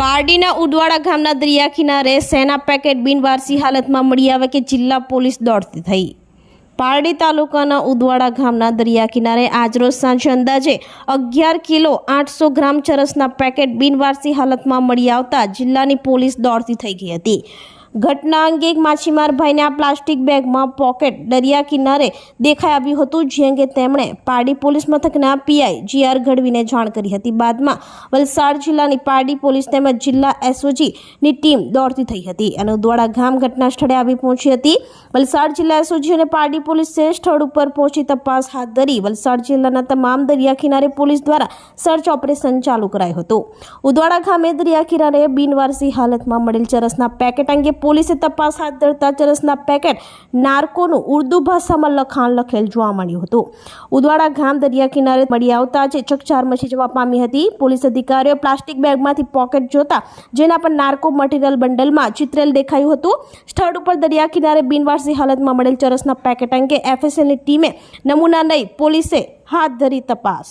પારડીના ઉદવાડા ગામના દરિયા કિનારે સેના પેકેટ બિનવારસી હાલતમાં મળી આવે કે જિલ્લા પોલીસ દોડતી થઈ. પારડી તાલુકાના ઉદવાડા ગામના દરિયા કિનારે આજરોજ સાંજે અંદાજે અગિયાર કિલો આઠસો ગ્રામ ચરસના પેકેટ બિનવારસી હાલતમાં મળી આવતા જિલ્લાની પોલીસ દોડતી થઈ ગઈ હતી. ઘટના અંગે એક માછીમાર ભાઈને આ પ્લાસ્ટિક બેગમાં પોકેટ દરિયા કિનારે દેખાઈ આવ્યું હતું, જે અંગે તેમણે પારડી પોલીસ મથકના પીઆઈ જી આર ગઢવીને જાણ કરી હતી. બાદમાં વલસાડ જિલ્લાની પારડી પોલીસ તેમજ જિલ્લા એસઓજીની ટીમ દોડતી થઈ હતી અને ઉદવાડા ગામ ઘટના સ્થળે આવી પહોંચી હતી. વલસાડ જિલ્લા એસઓજી અને પારડી પોલીસે સ્થળ ઉપર પહોંચી તપાસ હાથ ધરી વલસાડ જિલ્લાના તમામ દરિયા કિનારે પોલીસ દ્વારા સર્ચ ઓપરેશન ચાલુ કરાયું હતું. ઉદવાડા ગામે દરિયા કિનારે બિનવારસી હાલતમાં મળેલ ચરસના પેકેટ અંગે પોલીસે તપાસ હાથ ધરતા ચરસના પેકેટ નાર્કોનું ઉર્દુ ભાષામાં લખાણ લખેલ જોવા મળ્યું હતું. ઉદવાડા ગામ દરિયા કિનારે મળી આવતા જ ચકચાર મચી જવા પામી હતી. પોલીસ અધિકારીઓ પ્લાસ્ટિક બેગમાંથી પોકેટ જોતા જેના પર નાર્કો મટીરિયલ બંડલમાં ચિત્રેલ દેખાયું હતું. સ્થળ ઉપર દરિયા કિનારે બિનવારસી હાલતમાં મળેલ ચરસના પેકેટ અંગે એફએસએલની ટીમે નમૂના લઈ પોલીસે હાથ ધરી તપાસ.